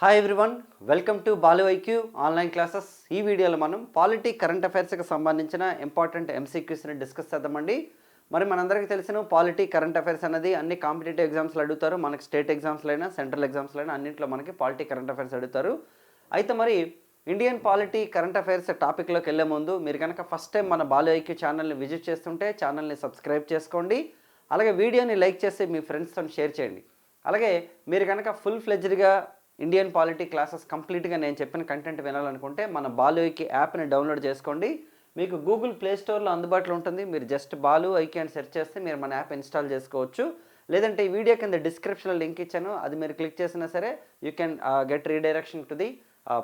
Hi everyone welcome to బాలివైక్యూ online classes ఈ వీడియోలో మనం పాలిటీ కరెంట్ అఫైర్స్కి సంబంధించిన ఇంపార్టెంట్ ఎంసీక్యూస్ని డిస్కస్ చేద్దామండి. మరి మనందరికీ తెలిసిన పాలిటీ కరెంట్ అఫైర్స్ అనేది అన్ని కాంపిటేటివ్ ఎగ్జామ్స్లో అడుగుతారు. మనకి స్టేట్ ఎగ్జామ్స్లో అయినా సెంట్రల్ ఎగ్జామ్స్లో అయినా అన్నింటిలో మనకి పాలిటీ కరెంట్ అఫైర్స్ అడుగుతారు. అయితే మరి ఇండియన్ పాలిటీ కరెంట్ అఫైర్స్ టాపిక్లోకి వెళ్ళే ముందు మీరు కనుక ఫస్ట్ టైం మన బాలు ఐక్యూ ఛానల్ని విజిట్ చేస్తుంటే ఛానల్ని సబ్స్క్రైబ్ చేసుకోండి. అలాగే వీడియోని లైక్ చేసి మీ ఫ్రెండ్స్తో షేర్ చేయండి. అలాగే మీరు కనుక ఫుల్ ఫ్లెజ్డ్గా ఇండియన్ పాలిటీ క్లాసెస్ కంప్లీట్గా నేను చెప్పిన కంటెంట్ వినాలనుకుంటే మన బాలుకి యాప్ని డౌన్లోడ్ చేసుకోండి. మీకు గూగుల్ ప్లే స్టోర్లో అందుబాటులో ఉంటుంది. మీరు జస్ట్ బాలు ఐకి అని సెర్చ్ చేస్తే మీరు మన యాప్ ఇన్స్టాల్ చేసుకోవచ్చు. లేదంటే ఈ వీడియో కింద డిస్క్రిప్షన్లో లింక్ ఇచ్చాను. అది మీరు క్లిక్ చేసినా సరే you can get redirection to the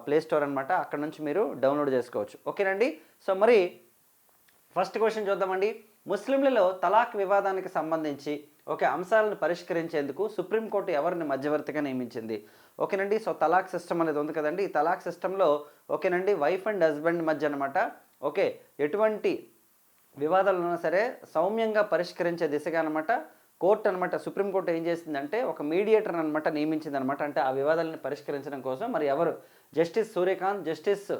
play store అనమాట అక్కడ నుంచి మీరు డౌన్లోడ్ చేసుకోవచ్చు. ఓకేనండి సో మరి ఫస్ట్ క్వశ్చన్ చూద్దామండి. ముస్లింలలో తలాక్ వివాదానికి సంబంధించి ఓకే అంశాలను పరిష్కరించేందుకు సుప్రీంకోర్టు ఎవరిని మధ్యవర్తిగా నియమించింది? ఓకేనండి సో తలాక్ సిస్టమ్ అనేది ఉంది కదండి. ఈ తలాక్ సిస్టంలో ఓకేనండి వైఫ్ అండ్ హస్బెండ్ మధ్య అనమాట ఓకే ఎటువంటి వివాదాలు ఉన్నా సరే సౌమ్యంగా పరిష్కరించే దిశగా అనమాట కోర్టు అనమాట సుప్రీంకోర్టు ఏం చేసిందంటే ఒక మీడియేటర్ అనమాట నియమించింది అనమాట అంటే ఆ వివాదాలను పరిష్కరించడం కోసం మరి ఎవరు? Justice Suryakant justice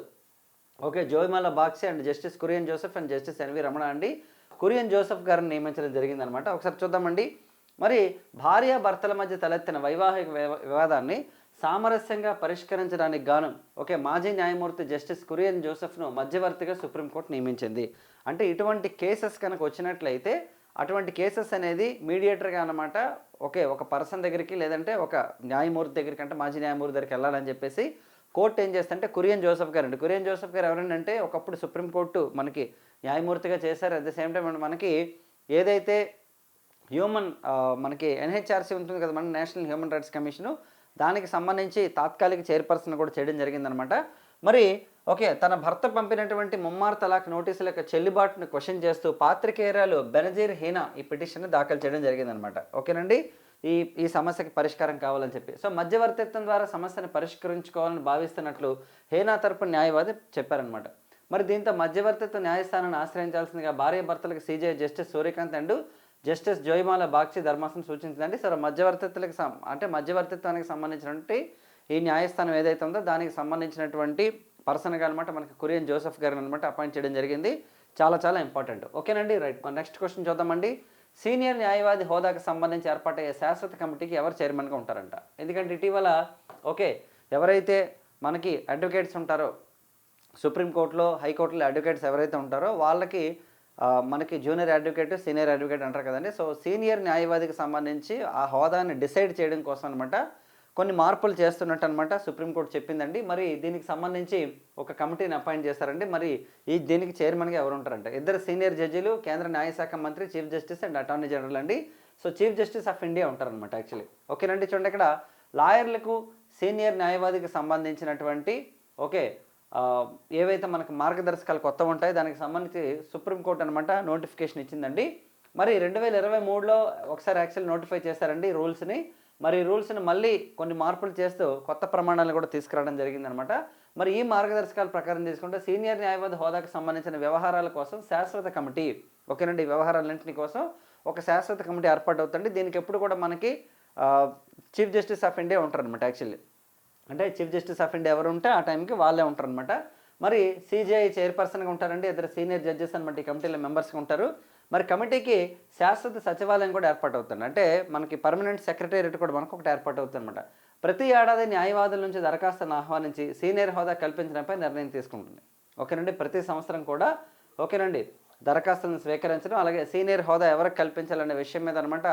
okay Joymalya Bagchi and justice Kurian Joseph and justice NV Ramana అండి. కురియన్ జోసెఫ్ గారిని నియమించడం జరిగిందనమాట. ఒకసారి చూద్దామండి. మరి భార్య భర్తల మధ్య తలెత్తిన వైవాహిక వివాదాన్ని సామరస్యంగా పరిష్కరించడానికి గాను ఓకే మాజీ న్యాయమూర్తి జస్టిస్ కురియన్ జోసెఫ్ను మధ్యవర్తిగా సుప్రీంకోర్టు నియమించింది. అంటే ఇటువంటి కేసెస్ కనుక వచ్చినట్లయితే అటువంటి కేసెస్ అనేది మీడియేటర్గా అనమాట ఓకే ఒక పర్సన్ దగ్గరికి లేదంటే ఒక న్యాయమూర్తి దగ్గరికి అంటే మాజీ న్యాయమూర్తి దగ్గరికి వెళ్ళాలని చెప్పేసి కోర్టు ఏం చేస్తుంటే కురియన్ జోసెఫ్ గారు అండి కురియన్ జోసెఫ్ గారు ఎవరంటే ఒకప్పుడు సుప్రీంకోర్టు మనకి న్యాయమూర్తిగా చేశారు. అట్ ద సేమ్ టైం మనకి ఏదైతే హ్యూమన్ మనకి ఎన్హెచ్ఆర్సీ ఉంటుంది కదా మన నేషనల్ హ్యూమన్ రైట్స్ కమిషను దానికి సంబంధించి తాత్కాలిక చైర్పర్సన్ కూడా చేయడం జరిగిందనమాట మరి ఓకే తన భర్త పంపినటువంటి ముమ్మార్ తలాక్ నోటీసుల యొక్క చెల్లుబాటును క్వశ్చన్ చేస్తూ పాత్రికేయురాలు బెనజీర్ హీనా ఈ పిటిషన్ దాఖలు చేయడం జరిగిందనమాట ఓకేనండి? ఈ ఈ సమస్యకి పరిష్కారం కావాలని చెప్పి. సో మధ్యవర్తిత్వం ద్వారా సమస్యను పరిష్కరించుకోవాలని భావిస్తున్నట్లు హేనా తరపు న్యాయవాది చెప్పారనమాట మరి దీంతో మధ్యవర్తిత్వ న్యాయస్థానాన్ని ఆశ్రయించాల్సిందిగా భార్య భర్తలకు CJ justice Surya Kant and justice Joymalya Bagchi ధర్మాసనం సూచించిందండి. సరే మధ్యవర్తిత్వలకు సం అంటే మధ్యవర్తిత్వానికి సంబంధించినటువంటి ఈ న్యాయస్థానం ఏదైతే ఉందో దానికి సంబంధించినటువంటి పర్సన్గా అనమాట మనకి కురియన్ జోసెఫ్ గారిని అనమాట అపాయింట్ చేయడం జరిగింది. చాలా చాలా ఇంపార్టెంట్. ఓకేనండి రైట్. మన నెక్స్ట్ క్వశ్చన్ చూద్దామండి. సీనియర్ న్యాయవాది హోదాకు సంబంధించి ఏర్పాటయ్యే శాశ్వత కమిటీకి ఎవరు చైర్మన్గా ఉంటారంట? ఎందుకంటే ఇటీవల ఓకే ఎవరైతే మనకి అడ్వకేట్స్ ఉంటారో సుప్రీంకోర్టులో హైకోర్టులో అడ్వకేట్స్ ఎవరైతే ఉంటారో వాళ్ళకి మనకి జూనియర్ అడ్వకేట్ సీనియర్ అడ్వకేట్ అంటారు కదండి. సో సీనియర్ న్యాయవాదికి సంబంధించి ఆ హోదాని డిసైడ్ చేయడం కోసం అనమాట కొన్ని మార్పులు చేస్తున్నట్టు అనమాట సుప్రీంకోర్టు చెప్పిందండి. మరి దీనికి సంబంధించి ఒక కమిటీని అపాయింట్ చేశారండి. మరి ఈ దీనికి చైర్మన్గా ఎవరు ఉంటారంట? ఇద్దరు సీనియర్ జడ్జీలు కేంద్ర న్యాయశాఖ మంత్రి chief justice and attorney general అండి. So chief justice of India ఉంటారనమాట యాక్చువల్లీ. ఓకేనండి చూడండి ఇక్కడ లాయర్లకు సీనియర్ న్యాయవాదికి సంబంధించినటువంటి ఓకే ఏవైతే మనకు మార్గదర్శకాలు కొత్త ఉంటాయో దానికి సంబంధించి సుప్రీంకోర్టు అనమాట నోటిఫికేషన్ ఇచ్చిందండి. మరి రెండు వేల ఇరవై మూడులో ఒకసారి యాక్చువల్ నోటిఫై చేశారండి రూల్స్ని. మరి రూల్స్ని మళ్ళీ కొన్ని మార్పులు చేస్తూ కొత్త ప్రమాణాలు కూడా తీసుకురావడం జరిగిందనమాట మరి ఈ మార్గదర్శకాల ప్రకారం తీసుకుంటే సీనియర్ న్యాయవాది హోదాకు సంబంధించిన వ్యవహారాల కోసం శాశ్వత కమిటీ ఓకేనండి ఈ వ్యవహారాలన్నింటినీ కోసం ఒక శాశ్వత కమిటీ ఏర్పాటు అవుతుంది దీనికి ఎప్పుడు కూడా మనకి చీఫ్ జస్టిస్ ఆఫ్ ఇండియా ఉంటారనమాట యాక్చువల్లీ. అంటే చీఫ్ జస్టిస్ ఆఫ్ ఇండియా ఎవరు ఉంటే ఆ టైంకి వాళ్ళే ఉంటారనమాట మరి సిజిఐ చైర్పర్సన్గా ఉంటారండి ఇద్దరు సీనియర్ జడ్జెస్ అనమాట ఈ కమిటీలో మెంబర్స్గా ఉంటారు. మరి కమిటీకి శాశ్వత సచివాలయం కూడా ఏర్పాటు అవుతుంది. అంటే మనకి పర్మనెంట్ సెక్రటేరియట్ కూడా మనకు ఒకటి ఏర్పాటు అవుతుంది అనమాట ప్రతి ఏడాది న్యాయవాదుల నుంచి దరఖాస్తును ఆహ్వానించి సీనియర్ హోదా కల్పించడంపై నిర్ణయం తీసుకుంటుంది. ఓకేనండి? ప్రతి సంవత్సరం కూడా ఓకేనండి. దరఖాస్తులను స్వీకరించడం అలాగే సీనియర్ హోదా ఎవరికి కల్పించాలనే విషయం మీద అనమాట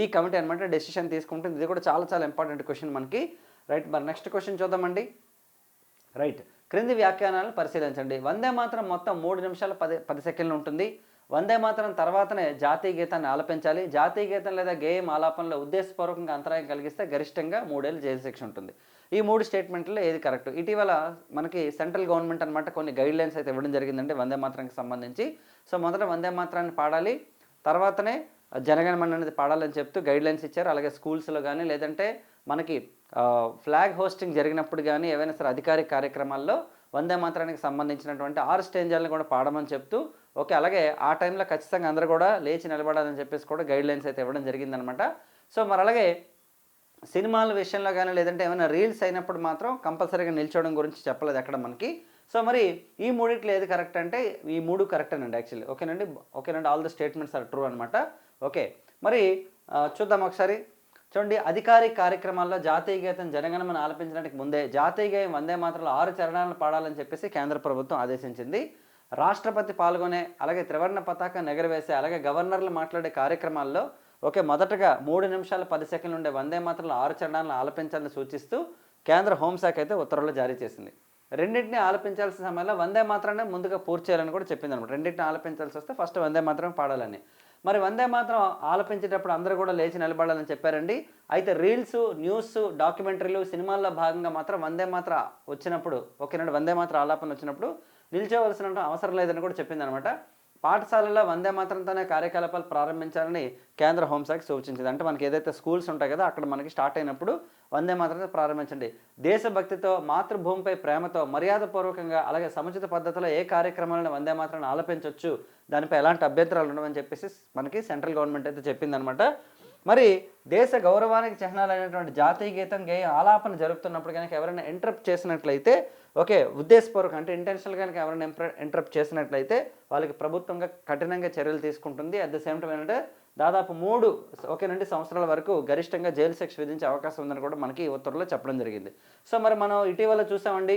ఈ కమిటీ అనమాట డెసిషన్ తీసుకుంటుంది. ఇది కూడా చాలా చాలా ఇంపార్టెంట్ క్వశ్చన్ మనకి. రైట్ మరి నెక్స్ట్ క్వశ్చన్ చూద్దామండి. రైట్ క్రింది వ్యాఖ్యానాలను పరిశీలించండి. వందే మాత్రం మొత్తం మూడు నిమిషాల పది పది సెకండ్లు ఉంటుంది. వందే మాత్రం తర్వాతనే జాతీయ గీతాన్ని ఆలపించాలి. జాతీయ గీతం లేదా గేయం ఆలాపనలో ఉద్దేశపూర్వకంగా అంతరాయం కలిగిస్తే గరిష్టంగా మూడేళ్ళు జైలు శిక్ష ఉంటుంది. ఈ మూడు స్టేట్మెంట్లో ఏది కరెక్ట్ ఇటీవల మనకి సెంట్రల్ గవర్నమెంట్ అనమాట కొన్ని గైడ్ లైన్స్ అయితే ఇవ్వడం జరిగిందండి వందే మాత్రంకి సంబంధించి. సో మొదట వందే మాత్రాన్ని పాడాలి. తర్వాతనే జనగణమన అనేది పాడాలని చెప్తూ గైడ్లైన్స్ ఇచ్చారు. అలాగే స్కూల్స్లో కానీ లేదంటే మనకి ఫ్లాగ్ హోస్టింగ్ జరిగినప్పుడు కానీ ఏవైనా సరే అధికారిక కార్యక్రమాల్లో వందే మాత్రానికి సంబంధించినటువంటి ఆరు స్టేంజాలను కూడా పాడమని చెప్తూ ఓకే అలాగే ఆ టైంలో ఖచ్చితంగా అందరూ కూడా లేచి నిలబడాలని చెప్పేసి కూడా గైడ్లైన్స్ అయితే ఇవ్వడం జరిగిందనమాట. సో మరి అలాగే సినిమాల విషయంలో కానీ లేదంటే ఏమైనా రీల్స్ అయినప్పుడు మాత్రం కంపల్సరీగా నిల్చోవడం గురించి చెప్పలేదు ఎక్కడ మనకి. సో మరి ఈ మూడిట్లో ఏది కరెక్ట్ అంటే ఈ మూడు కరెక్ట్ అండి యాక్చువల్లీ. ఓకేనండి? ఓకేనండి? All the statements are true అనమాట. ఓకే. మరి చూద్దాం ఒకసారి. చూడండి అధికారిక కార్యక్రమాల్లో జాతీయ గీతం జనగణమని ఆలపించడానికి ముందే జాతీయ గేయం వందే మాత్రం ఆరు చరణాలను పాడాలని చెప్పేసి కేంద్ర ప్రభుత్వం ఆదేశించింది. రాష్ట్రపతి పాల్గొనే అలాగే త్రివర్ణ పతాకం ఎగరవేసే అలాగే గవర్నర్లు మాట్లాడే కార్యక్రమాల్లో ఓకే మొదటగా మూడు నిమిషాల పది సెకండ్లు ఉండే వందే మాత్రం ఆరు చరణాలను ఆలపించాలని సూచిస్తూ కేంద్ర హోంశాఖ అయితే ఉత్తర్వులు జారీ చేసింది. రెండింటిని ఆలపించాల్సిన సమయంలో వందే మాత్రమే ముందుగా పూర్తి చేయాలని కూడా చెప్పింది అనమాట రెండింటిని ఆలపించాల్సి వస్తే ఫస్ట్ వందే మాత్రమే పాడాలని. మరి వందే మాత్రం ఆలపించేటప్పుడు అందరూ కూడా లేచి నిలబడాలని చెప్పారండి. అయితే రీల్స్ న్యూస్ డాక్యుమెంటరీలు సినిమాల్లో భాగంగా మాత్రం వందే మాత్ర వచ్చినప్పుడు ఓకేనండి వందే మాత్ర ఆలాపన వచ్చినప్పుడు నిల్చోవలసిన అవసరం లేదని కూడా చెప్పింది అనమాట పాఠశాలల్లో వందే మాత్రంతోనే కార్యకలాపాలు ప్రారంభించాలని కేంద్ర హోంశాఖ సూచించింది. అంటే మనకి ఏదైతే స్కూల్స్ ఉంటాయి కదా అక్కడ మనకి స్టార్ట్ అయినప్పుడు వందే మాత్రం ప్రారంభించండి. దేశభక్తితో మాతృభూమిపై ప్రేమతో మర్యాదపూర్వకంగా అలాగే సముచిత పద్ధతిలో ఏ కార్యక్రమాలను వందే మాత్రం ఆలపించవచ్చు దానిపై ఎలాంటి అభ్యంతరాలు ఉండవని చెప్పేసి మనకి సెంట్రల్ గవర్నమెంట్ అయితే చెప్పిందనమాట మరి దేశ గౌరవానికి చిహ్నాలైనటువంటి జాతీయ గీతం గేయం ఆలాపన జరుపుతున్నప్పుడు కనుక ఎవరైనా ఇంటరప్ట్ చేసినట్లయితే ఓకే ఉద్దేశపూర్వకం అంటే ఇంటెన్షనల్ కనుక ఎవరైనా ఇంటరప్ట్ చేసినట్లయితే వాళ్ళకి ప్రభుత్వంగా కఠినంగా చర్యలు తీసుకుంటుంది. అట్ ద సేమ్ టైం ఏంటంటే దాదాపు మూడు ఓకేనండి సంవత్సరాల వరకు గరిష్టంగా జైలు శిక్ష విధించే అవకాశం ఉందని కూడా మనకి ఈ ఉత్తర్వులో చెప్పడం జరిగింది. సో మరి మనం ఇటీవల చూసామండి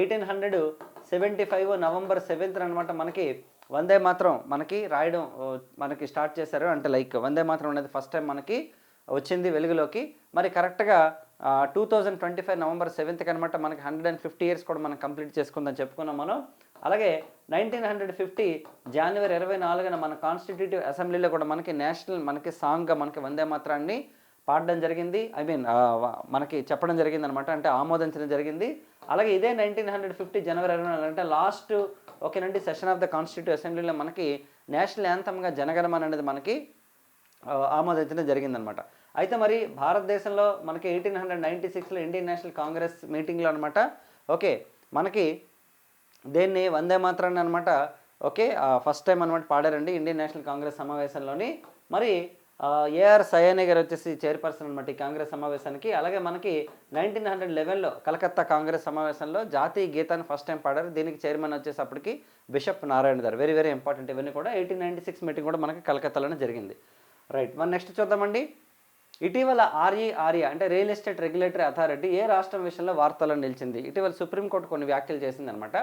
eighteen hundred seventy five November seventh అనమాట మనకి వందే మాత్రం మనకి రాయడం మనకి స్టార్ట్ చేశారు. అంటే లైక్ వందే మాత్రం అనేది ఫస్ట్ టైం మనకి వచ్చింది వెలుగులోకి. మరి కరెక్ట్గా two thousand twenty five November సెవెంత్కి అనమాట మనకి హండ్రెడ్ అండ్ ఫిఫ్టీ ఇయర్స్ కూడా మనం కంప్లీట్ చేసుకుందని చెప్పుకున్నాం మనం. అలాగే నైన్టీన్ హండ్రెడ్ ఫిఫ్టీ జనవరి ఇరవై నాలుగున మన కాన్స్టిట్యూటివ్ అసెంబ్లీలో కూడా మనకి నేషనల్ మనకి సాంగ్గా మనకి వందే మాత్రాన్ని పాడడం జరిగింది. ఐ మీన్ మనకి చెప్పడం జరిగింది అనమాట అంటే ఆమోదించడం జరిగింది. అలాగే ఇదే నైన్టీన్ హండ్రెడ్ ఫిఫ్టీ జనవరి ఇరవై నాలుగు అంటే లాస్ట్ ఓకేనండి సెషన్ ఆఫ్ ద కాన్స్టిట్యూటివ్ అసెంబ్లీలో మనకి నేషనల్ యాంథమ్గా జనగణమన అనేది మనకి ఆమోదించడం జరిగిందనమాట. అయితే మరి భారతదేశంలో మనకి ఎయిటీన్ హండ్రెడ్ నైంటీ సిక్స్లో ఇండియన్ నేషనల్ కాంగ్రెస్ మీటింగ్లో అనమాట ఓకే మనకి దేన్ని వందే మాత్రాన్ని అనమాట ఓకే ఫస్ట్ టైం అనమాట పాడారండి ఇండియన్ నేషనల్ కాంగ్రెస్ సమావేశంలోని. మరి ఏఆర్ సయాని గారు వచ్చేసి చైర్పర్సన్ అనమాట ఈ కాంగ్రెస్ సమావేశానికి. అలాగే మనకి నైన్టీన్ హండ్రెడ్ లెవెన్లో కలకత్తా కాంగ్రెస్ సమావేశంలో జాతీయ గీతాన్ని ఫస్ట్ టైం పాడారు. దీనికి చైర్మన్ వచ్చేసప్పటికి బిషప్ నారాయణ గారు. వెరీ వెరీ ఇంపార్టెంట్ ఇవన్నీ కూడా ఎయిటీన్ నైన్టీ సిక్స్ మీటింగ్ కూడా మనకి కలకత్తాలోనే జరిగింది. రైట్ మరి నెక్స్ట్ చూద్దామండి. ఇటీవల ఆర్ఈఆర్ఏ అంటే రియల్ ఎస్టేట్ రెగ్యులేటరీ అథారిటీ ఏ రాష్ట్రం విషయంలో వార్తల్లో నిలిచింది? ఇటీవల సుప్రీంకోర్టు కొన్ని వ్యాఖ్యలు చేసిందనమాట.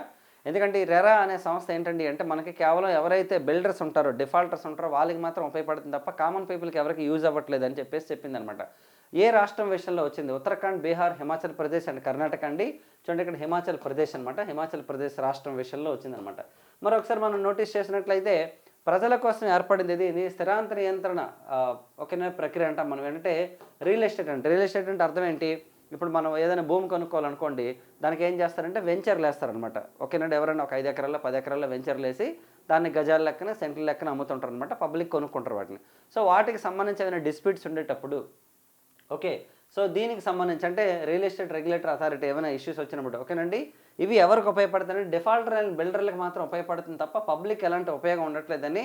ఎందుకంటే ఈ రెరా అనే సంస్థ ఏంటండి అంటే మనకి కేవలం ఎవరైతే బిల్డర్స్ ఉంటారో డిఫాల్టర్స్ ఉంటారో వాళ్ళకి మాత్రం ఉపయోగపడుతుంది తప్ప కామన్ పీపుల్కి ఎవరికి యూజ్ అవ్వట్లేదు అని చెప్పేసి చెప్పిందనమాట. ఏ రాష్ట్రం విషయంలో వచ్చింది? ఉత్తరాఖండ్ బీహార్ హిమాచల్ ప్రదేశ్ అండ్ కర్ణాటక అండి. చూడండి ఇక్కడ హిమాచల్ ప్రదేశ్ అనమాట హిమాచల్ ప్రదేశ్ రాష్ట్రం విషయంలో వచ్చిందనమాట. మరొకసారి మనం నోటీస్ చేసినట్లయితే ప్రజల కోసం ఏర్పడింది ఇది ఇది స్థిరాంత నియంత్రణ ఆ, ఒకే ప్రక్రియ అంటాం మనం. ఏంటంటే రియల్ ఎస్టేట్ అంటే రియల్ ఎస్టేట్ అంటే అర్థం ఏంటి? ఇప్పుడు మనం ఏదైనా భూమి కొనుక్కోవాలనుకోండి దానికి ఏం చేస్తారంటే వెంచర్లు వేస్తారనమాట ఓకేనండి ఎవరైనా ఒక ఐదు ఎకరాల్లో పది ఎకరాల్లో వెంచర్లు వేసి దాన్ని గజాల లెక్కన సెంట్ల లెక్కన అమ్ముతుంటారు అనమాట పబ్లిక్ కొనుక్కుంటారు వాటిని. సో వాటికి సంబంధించి ఏమైనా డిస్ప్యూట్స్ ఉండేటప్పుడు ఓకే. సో దీనికి సంబంధించి అంటే real estate regulator authority issues issues వచ్చినప్పుడు ఓకేనండి ఇవి ఎవరికి ఉపయోగపడుతుంది డిఫాల్టర్ అండ్ బిల్డర్లకు మాత్రం ఉపయోగపడుతుంది తప్ప పబ్లిక్ ఎలాంటి ఉపయోగం ఉండట్లేదని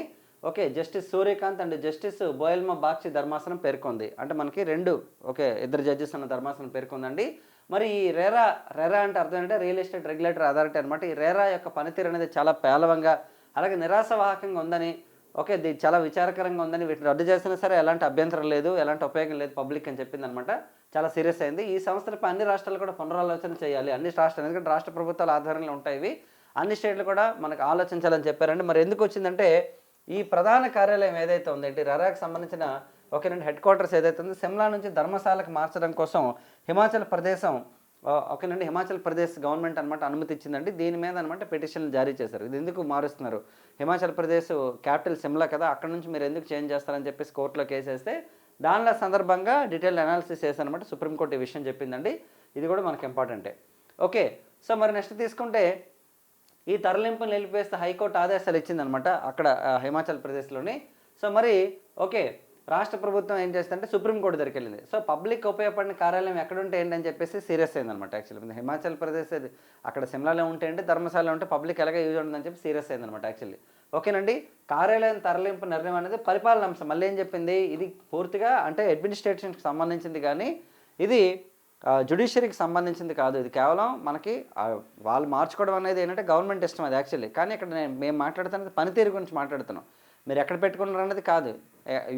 okay justice Surya Kant and justice బోయల్మ Bagchi ధర్మాసనం పేర్కొంది. అంటే మనకి రెండు ఓకే ఇద్దరు జడ్జెస్ అన్న ధర్మాసనం పేర్కొందండి. మరి ఈ రేరా రేరా అంటే అర్థం ఏంటంటే రియల్ ఎస్టేట్ రెగ్యులేటర్ అథారిటీ అనమాట ఈ రేరా యొక్క పనితీరు అనేది చాలా పేలవంగా అలాగే నిరాశవాహకంగా ఉందని ఓకే ఇది చాలా విచారకరంగా ఉందని వీటిని రద్దు చేసినా సరే ఎలాంటి అభ్యంతరం లేదు ఎలాంటి ఉపయోగం లేదు పబ్లిక్ అని చెప్పింది అనమాట చాలా సీరియస్ అయింది. ఈ సంస్థలపై అన్ని రాష్ట్రాలు కూడా పునరాలోచన చేయాలి. అన్ని రాష్ట్రాలు ఎందుకంటే రాష్ట్ర ప్రభుత్వాల ఆధ్వర్యంలో ఉంటాయి అన్ని స్టేట్లు కూడా మనకు ఆలోచించాలని చెప్పారండి. మరి ఎందుకు వచ్చిందంటే ఈ ప్రధాన కార్యాలయం ఏదైతే ఉందంటే రరాకు సంబంధించిన ఓకేనండి హెడ్ క్వార్టర్స్ ఏదైతే ఉందో సిమ్లా నుంచి ధర్మశాలకు మార్చడం కోసం హిమాచల్ ప్రదేశం ఓకేనండి హిమాచల్ ప్రదేశ్ గవర్నమెంట్ అనమాట అనుమతి ఇచ్చిందండి. దీని మీద అనమాట పిటిషన్లు జారీ చేశారు. ఇది ఎందుకు మారుస్తున్నారు? హిమాచల్ ప్రదేశ్ క్యాపిటల్ సిమ్లా కదా అక్కడ నుంచి మీరు ఎందుకు చేంజ్ చేస్తారని చెప్పేసి కోర్టులో కేసేస్తే దానిలో సందర్భంగా డీటెయిల్ అనాలిసిస్ చేశారనమాట సుప్రీంకోర్టు ఈ విషయం చెప్పిందండి. ఇది కూడా మనకి ఇంపార్టెంటే. ఓకే సో మరి నెక్స్ట్ తీసుకుంటే ఈ తరలింపును నిలిపివేస్తే హైకోర్టు ఆదేశాలు ఇచ్చిందనమాట అక్కడ హిమాచల్ ప్రదేశ్లోని. సో మరి ఓకే రాష్ట్ర ప్రభుత్వం ఏం చేస్తుందంటే సుప్రీంకోర్టు దగ్గరికి వెళ్ళింది సో పబ్లిక్ ఉపయోగపడిన కార్యాలయం ఎక్కడుంటే ఏంటని చెప్పేసి సీరియస్ అయిందనమాట యాక్చువల్లీ. హిమాచల్ ప్రదేశ్ అది అక్కడ సిమ్లాలో ఉంటే అంటే ధర్మశాలలో ఉంటే పబ్లిక్ ఎలాగ యూజ్ ఉంటుందని చెప్పి సీరియస్ అయిందనమాట యాక్చువల్లీ. ఓకేనండి? కార్యాలయం తరలింపు నిర్ణయం అనేది పరిపాలన అంశం. మళ్ళీ ఏం చెప్పింది? ఇది పూర్తిగా అంటే అడ్మినిస్ట్రేషన్కి సంబంధించింది కానీ ఇది జుడిషియరీకి సంబంధించింది కాదు. ఇది కేవలం మనకి వాళ్ళు మార్చుకోవడం అనేది ఏంటంటే గవర్నమెంట్ ఇష్టం అది యాక్చువల్లీ. కానీ ఇక్కడ నేను మేము మాట్లాడుతున్నది పనితీరు గురించి మాట్లాడుతున్నాం. మీరు ఎక్కడ పెట్టుకున్నారు అనేది కాదు.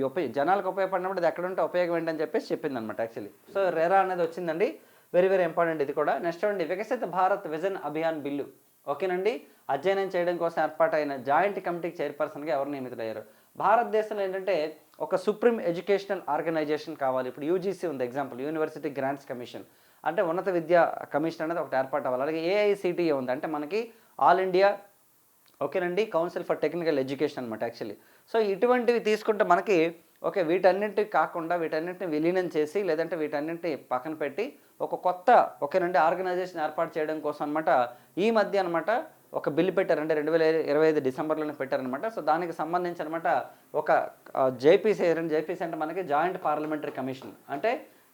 ఉపయోగ జనాలకు ఉపయోగపడినప్పుడు అది ఎక్కడ ఉంటే ఉపయోగం ఏంటని చెప్పేసి చెప్పింది అనమాట యాక్చువల్లీ సో రెరా అనేది వచ్చిందండి. వెరీ వెరీ ఇంపార్టెంట్ ఇది కూడా. నెక్స్ట్ అండి వికసిత భారత్ విజన్ అభియాన్ బిల్లు. ఓకేనండి? అధ్యయనం చేయడం కోసం ఏర్పాటైన జాయింట్ కమిటీకి చైర్పర్సన్గా ఎవరు నియమితులయ్యారు? భారతదేశంలో ఏంటంటే ఒక సుప్రీం ఎడ్యుకేషనల్ ఆర్గనైజేషన్ కావాలి. ఇప్పుడు యూజీసీ ఉంది ఎగ్జాంపుల్ యూనివర్సిటీ గ్రాంట్స్ కమిషన్. అంటే ఉన్నత విద్యా కమిషన్ అనేది ఒకటి ఏర్పాటు అవ్వాలి. అలాగే ఏఐసిటిఏ ఉంది. అంటే మనకి ఆల్ ఇండియా ఓకేనండి కౌన్సిల్ ఫర్ టెక్నికల్ ఎడ్యుకేషన్ అనమాట యాక్చువల్లీ సో ఇటువంటివి తీసుకుంటే మనకి ఓకే వీటన్నింటికి కాకుండా వీటన్నింటిని విలీనం చేసి లేదంటే వీటన్నింటిని పక్కన పెట్టి ఒక కొత్త ఓకేనండి ఆర్గనైజేషన్ ఏర్పాటు చేయడం కోసం అనమాట ఈ మధ్య అనమాట ఒక బిల్లు పెట్టారంటే రెండు వేల ఇరవై ఐదు డిసెంబర్లోనే పెట్టారనమాట సో దానికి సంబంధించి అనమాట ఒక జేపీసీ జేపీసీ అంటే మనకి జాయింట్ పార్లమెంటరీ కమిషన్ అంటే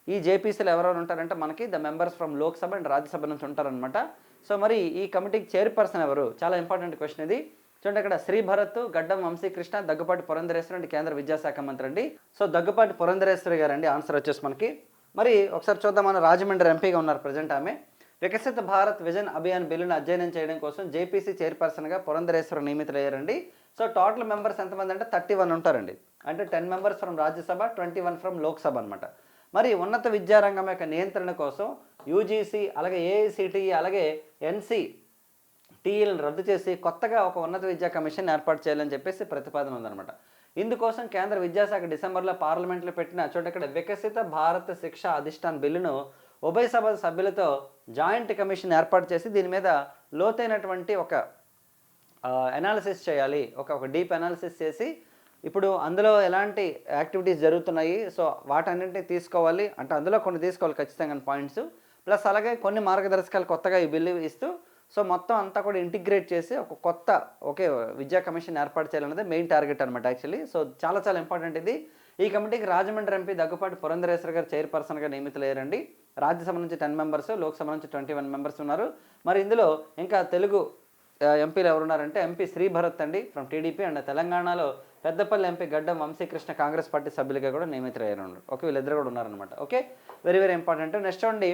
ఈ జేపీసీలు ఎవరెవరు ఉంటారంటే మనకి the members from Lok Sabha and Rajya Sabha నుంచి ఉంటారనమాట సో మరి ఈ కమిటీకి చైర్పర్సన్ ఎవరు? చాలా ఇంపార్టెంట్ క్వశ్చన్ ఇది. చూడండి అక్కడ శ్రీ భరత్ గడ్డం వంశీకృష్ణ దగ్గుపాటి పురంధరేశ్వరి అండి కేంద్ర విద్యాశాఖ మంత్రి అండి. సో దగ్గుపాటి పురంధరేశ్వరి గారు అండి ఆన్సర్ వచ్చేసి మనకి. మరి ఒకసారి చూద్దాం మన రాజమండ్రి ఎంపీగా ఉన్నారు ప్రజెంట్ ఆమె. వికసిత భారత్ విజన్ అభియాన్ బిల్లును అధ్యయనం చేయడం కోసం జేపీసీ చైర్పర్సన్గా పురంధరేశ్వర నియమితులయ్యారండి. సో టోటల్ మెంబర్స్ ఎంతమంది అంటే థర్టీ వన్ ఉంటారండి. అంటే ten members from Rajya Sabha twenty one from Lok Sabha అనమాట మరి ఉన్నత విద్యారంగం యొక్క నియంత్రణ కోసం యూజీసీ అలాగే ఏఐసిటిఈ అలాగే ఎన్సీ టీఈలను రద్దు చేసి కొత్తగా ఒక ఉన్నత విద్యా కమిషన్ ఏర్పాటు చేయాలని చెప్పేసి ప్రతిపాదన ఉందన్నమాట. ఇందుకోసం కేంద్ర విద్యాశాఖ డిసెంబర్లో పార్లమెంట్లో పెట్టిన చోట ఇక్కడ వికసిత భారత శిక్ష అధిష్టాన్ బిల్లును ఉభయ సభ సభ్యులతో జాయింట్ కమిషన్ ఏర్పాటు చేసి దీని మీద లోతైనటువంటి ఒక అనాలిసిస్ చేయాలి. ఒక ఒక డీప్ అనాలిసిస్ చేసి ఇప్పుడు అందులో ఎలాంటి యాక్టివిటీస్ జరుగుతున్నాయి? సో వాటన్నింటినీ తీసుకోవాలి. అంటే అందులో కొన్ని తీసుకోవాలి ఖచ్చితంగా పాయింట్స్. ప్లస్ అలాగే కొన్ని మార్గదర్శకాలు కొత్తగా ఈ బిల్లు ఇస్తూ సో మొత్తం అంతా కూడా ఇంటిగ్రేట్ చేసి ఒక కొత్త ఒకే విద్యా కమిషన్ ఏర్పాటు చేయాలన్నది మెయిన్ టార్గెట్ అనమాట యాక్చువల్లీ. సో చాలా చాలా ఇంపార్టెంట్ ఇది. ఈ కమిటీకి రాజమండ్రి ఎంపీ దగ్గుపాటి పురంధరేశ్వర గారు చైర్పర్సన్గా నియమితులయ్యారండి రాజ్యసభ నుంచి టెన్ మెంబర్స్ లోక్సభ నుంచి ట్వంటీ వన్ మెంబర్స్ ఉన్నారు. మరి ఇందులో ఇంకా తెలుగు ఎంపీలు ఎవరున్నారంటే ఎంపీ శ్రీభరత్ అండి ఫ్రమ్ టీడీపీ అండ్ తెలంగాణలో పెద్దపల్లి ఎంపీ గడ్డం వంశీకృష్ణ కాంగ్రెస్ పార్టీ సభ్యులుగా కూడా నియమితులయ్యారు ఉన్నారు ఓకే వీళ్ళిద్దరు కూడా ఉన్నారనమాట okay very very important. Next అండి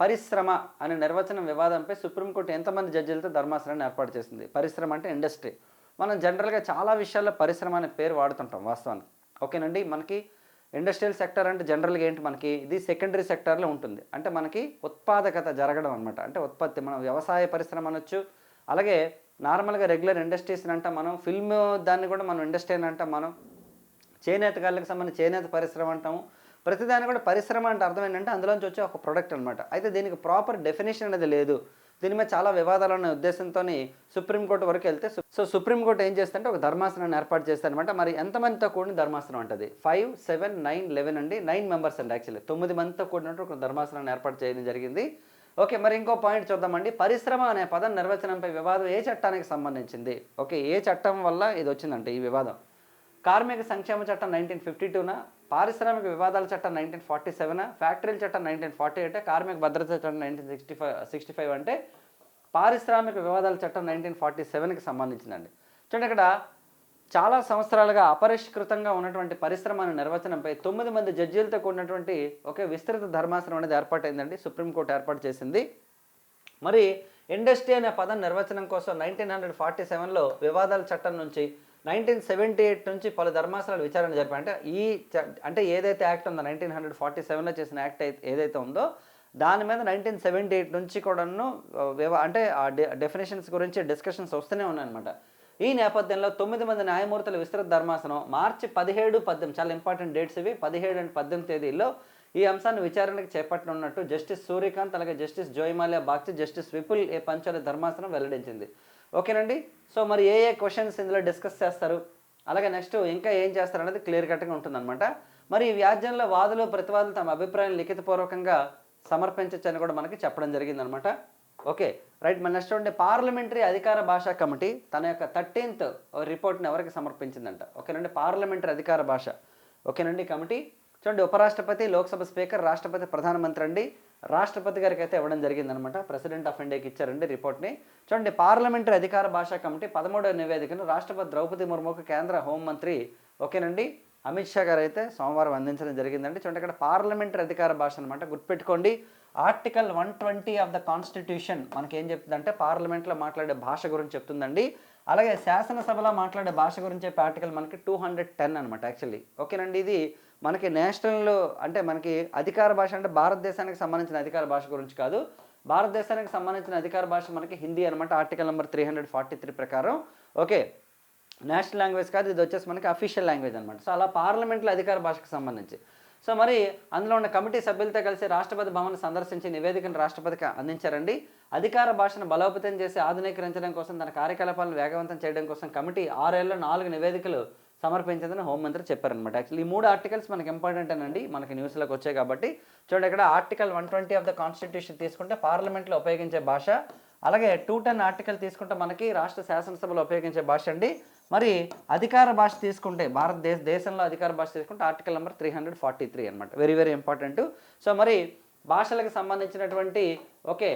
పరిశ్రమ అనే నిర్వచనం వివాదంపై సుప్రీంకోర్టు ఎంతమంది జడ్జిలతో ధర్మాసనాన్ని ఏర్పాటు చేసింది? పరిశ్రమ అంటే ఇండస్ట్రీ. మనం జనరల్గా చాలా విషయాల్లో పరిశ్రమ అనే పేరు వాడుతుంటాం వాస్తవానికి. ఓకేనండి మనకి ఇండస్ట్రియల్ సెక్టర్ అంటే జనరల్గా ఏంటి మనకి? ఇది సెకండరీ సెక్టర్లో ఉంటుంది. అంటే మనకి ఉత్పాదకత జరగడం అనమాట అంటే ఉత్పత్తి మనం వ్యవసాయ పరిశ్రమ అనొచ్చు అలాగే నార్మల్గా రెగ్యులర్ ఇండస్ట్రీస్ అంటాం మనం ఫిల్మ్ దాన్ని కూడా మనం ఇండస్ట్రీ అని అంటాం మనం. చేనేత కళ్ళకి సంబంధించి చేనేత పరిశ్రమ అంటాము. ప్రతిదాని కూడా పరిశ్రమ అంటే అర్థం ఏంటంటే అందులోంచి వచ్చే ఒక ప్రొడక్ట్ అనమాట అయితే దీనికి ప్రాపర్ డెఫినేషన్ అనేది లేదు. దీని మీద చాలా వివాదాలు ఉన్న ఉద్దేశంతో సుప్రీంకోర్టు వరకు వెళ్తే సో సుప్రీంకోర్టు ఏం చేస్తుందంటే ఒక ధర్మాసనాన్ని ఏర్పాటు చేస్తారనమాట మరి ఎంతమందితో కూడిన ధర్మాసనం అంటది? ఫైవ్ సెవెన్ నైన్ లెవెన్ అండి. నైన్ మెంబర్స్ అండి యాక్చువల్లీ తొమ్మిది మందితో కూడినట్టు ఒక ధర్మాసనాన్ని ఏర్పాటు చేయడం జరిగింది. ఓకే మరి ఇంకో పాయింట్ చూద్దామండి. పరిశ్రమ అనే పదం నిర్వచనంపై వివాదం ఏ చట్టానికి సంబంధించింది? ఓకే ఏ చట్టం వల్ల ఇది వచ్చిందంటే ఈ వివాదం. కార్మిక సంక్షేమ చట్టం నైన్టీన్ ఫిఫ్టీ టూన? పారిశ్రామిక వివాదాల చట్టం నైన్టీన్ ఫార్టీ సెవెన్? ఫ్యాక్టరీల చట్టం నైన్టీన్ ఫార్టీ ఎయిట్? కార్మిక భద్రత చట్టం nineteen sixty five sixty five అంటే పారిశ్రామిక వివాదాల చట్టం నైన్టీన్ ఫార్టీ సెవెన్కి సంబంధించిందండి. చూడండి ఇక్కడ చాలా సంవత్సరాలుగా అపరిష్కృతంగా ఉన్నటువంటి పరిశ్రమ అనే నిర్వచనంపై తొమ్మిది మంది జడ్జీలతో కూడినటువంటి ఒకే విస్తృత ధర్మాసనం అనేది ఏర్పాటైందండి. సుప్రీంకోర్టు ఏర్పాటు చేసింది. మరి ఇండస్ట్రీ అనే పదం నిర్వచనం కోసం నైన్టీన్ హండ్రెడ్ ఫార్టీ సెవెన్లో వివాదాల చట్టం నుంచి నైన్టీన్ సెవెంటీ ఎయిట్ నుంచి పలు ధర్మాసనాలు విచారణ జరిపాయి. అంటే ఈ చ- అంటే ఏదైతే యాక్ట్ ఉందో నైన్టీన్ హండ్రెడ్ ఫార్టీ సెవెన్లో చేసిన యాక్ట్ అయితే ఏదైతే ఉందో దాని మీద నైన్టీన్ సెవెంటీ ఎయిట్ నుంచి కూడాను వివా అంటే ఆ డెఫినేషన్స్ గురించి డిస్కషన్స్ వస్తూనే ఉన్నాయన్నమాట. ఈ నేపథ్యంలో తొమ్మిది మంది న్యాయమూర్తుల విస్తృత ధర్మాసనం మార్చి పదిహేడు పద్దెనిమిది. చాలా ఇంపార్టెంట్ డేట్స్ ఇవి. పదిహేడు అండ్ పద్దెనిమిది తేదీల్లో ఈ అంశాన్ని విచారణకు చేపట్టనున్నట్టు జస్టిస్ సూర్యకాంత్ అలాగే justice Joymalya Bagchi justice Vipul A Pancholi ధర్మాసనం వెల్లడించింది. ఓకేనండి? సో మరి ఏ ఏ క్వశ్చన్స్ ఇందులో డిస్కస్ చేస్తారు? అలాగే నెక్స్ట్ ఇంకా ఏం చేస్తారు అనేది క్లియర్ కట్గా ఉంటుందన్నమాట. మరి ఈ వ్యాజ్యంలో వాదులు ప్రతివాదులు తమ అభిప్రాయం లిఖితపూర్వకంగా సమర్పించచ్చని కూడా మనకి చెప్పడం జరిగిందనమాట ఓకే రైట్ మన నెక్స్ట్ ఉండే పార్లమెంటరీ అధికార భాషా కమిటీ తన యొక్క థర్టీన్త్ రిపోర్ట్ని ఎవరికి సమర్పించిందంట? ఓకేనండి పార్లమెంటరీ అధికార భాష. ఓకేనండి కమిటీ. చూడండి ఉపరాష్ట్రపతి లోక్సభ స్పీకర్ రాష్ట్రపతి ప్రధానమంత్రి అండి. రాష్ట్రపతి గారికి అయితే ఇవ్వడం జరిగిందనమాట. ప్రెసిడెంట్ ఆఫ్ ఇండియాకి ఇచ్చారండి రిపోర్ట్ని. చూడండి పార్లమెంటరీ అధికార భాషా కమిటీ పదమూడవ నివేదికను రాష్ట్రపతి ద్రౌపది ముర్ముకు కేంద్ర హోంమంత్రి ఓకేనండి అమిత్ షా గారు అయితే సోమవారం అందించడం జరిగిందండి. చూడండి ఇక్కడ పార్లమెంటరీ అధికార భాష అనమాట గుర్తుపెట్టుకోండి. Article one twenty of the constitution మనకి ఏం చెప్తుందంటే పార్లమెంట్లో మాట్లాడే భాష గురించి చెప్తుందండి. అలాగే శాసనసభలో మాట్లాడే భాష గురించి చెప్పే ఆర్టికల్ మనకి టూ హండ్రెడ్ టెన్ అనమాట యాక్చువల్లీ ఓకేనండి? ఇది మనకి నేషనల్ అంటే మనకి అధికార భాష అంటే భారతదేశానికి సంబంధించిన అధికార భాష గురించి కాదు. భారతదేశానికి సంబంధించిన అధికార భాష మనకి హిందీ అనమాట article number three hundred forty three ప్రకారం. ఓకే. నేషనల్ లాంగ్వేజ్ కాదు ఇది వచ్చేసి మనకి అఫీషియల్ లాంగ్వేజ్ అనమాట సో అలా పార్లమెంట్లో అధికార భాషకు సంబంధించి. సో మరి అందులో ఉన్న కమిటీ సభ్యులతో కలిసి రాష్ట్రపతి భవన్ సందర్శించి నివేదికను రాష్ట్రపతికి అందించారండి. అధికార భాషను బలోపేతం చేసి ఆధునీకరించడం కోసం తన కార్యకలాపాలను వేగవంతం చేయడం కోసం కమిటీ ఆరేళ్ళలో నాలుగు నివేదికలు సమర్పించిందని హోంమంత్రి చెప్పారనమాట యాక్చువల్లీ ఈ మూడు ఆర్టికల్స్ మనకి ఇంపార్టెంట్ అండి మనకి న్యూస్లోకి వచ్చాయి కాబట్టి చూడండి ఇక్కడ article one twenty of the constitution తీసుకుంటే పార్లమెంట్లో ఉపయోగించే భాష అలాగే టూ టెన్ ఆర్టికల్ తీసుకుంటే మనకి రాష్ట్ర శాసనసభలో ఉపయోగించే భాష అండి. మరి అధికార భాష తీసుకుంటే భారతదేశ దేశంలో అధికార భాష తీసుకుంటే article number three hundred forty three అనమాట వెరీ వెరీ ఇంపార్టెంట్. సో మరి భాషలకు సంబంధించినటువంటి ఓకే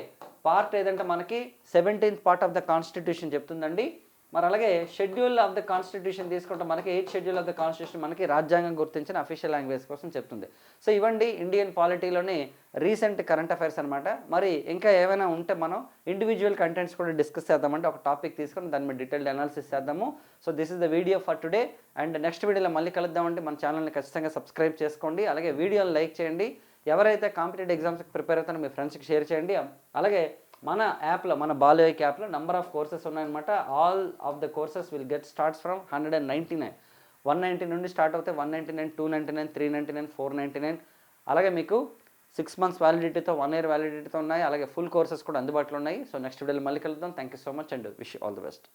పార్ట్ ఏదంటే మనకి seventeenth part of the constitution చెప్తుందండి. మరి అలాగే షెడ్యూల్ ఆఫ్ ద కాన్స్టిట్యూషన్ తీసుకుంటే మనకి eighth schedule of the constitution మనకి రాజ్యాంగం గుర్తించిన అఫీషియల్ లాంగ్వేజ్ కోసం చెప్తుంది. సో ఇవ్వండి ఇండియన్ పాలిటీలోని రీసెంట్ కరెంట్ అఫైర్స్ అనమాట మరి ఇంకా ఏమైనా ఉంటే మనం ఇండివిజువల్ కంటెంట్స్ కూడా డిస్కస్ చేద్దామంటే ఒక టాపిక్ తీసుకొని దాని మీద డీటెయిల్డ్ అనాలిసిస్ చేద్దాము. So this is the video for today and next వీడియోలో మళ్ళీ కలుద్దామంటే మన ఛానల్ని ఖచ్చితంగా సబ్స్క్రైబ్ చేసుకోండి. అలాగే వీడియోని లైక్ చేయండి. ఎవరైతే కాంపిటేటివ్ ఎగ్జామ్స్కి ప్రిపేర్ అవుతారో మీ ఫ్రెండ్స్కి షేర్ చేయండి. అలాగే మన యాప్లో మన బాలోయిక్ యాప్లో నెంబర్ ఆఫ్ కోర్సెస్ ఉన్నాయన్నమాట. All of the courses will get starts from hundred and ninety nine one ninety నుండి స్టార్ట్ అవుతాయి. One ninety nine two ninety nine three ninety nine four ninety nine అలాగే మీకు సిక్స్ మంత్స్ వ్యాలిడిటీతో one year వ్యాలిడిటీతో ఉన్నాయి. అలాగే full courses కూడా అందుబాటులో ఉన్నాయి. సో నెక్స్ట్ వీడియోలో మళ్ళీ కలుద్దాం. Thank you so much and wish all the best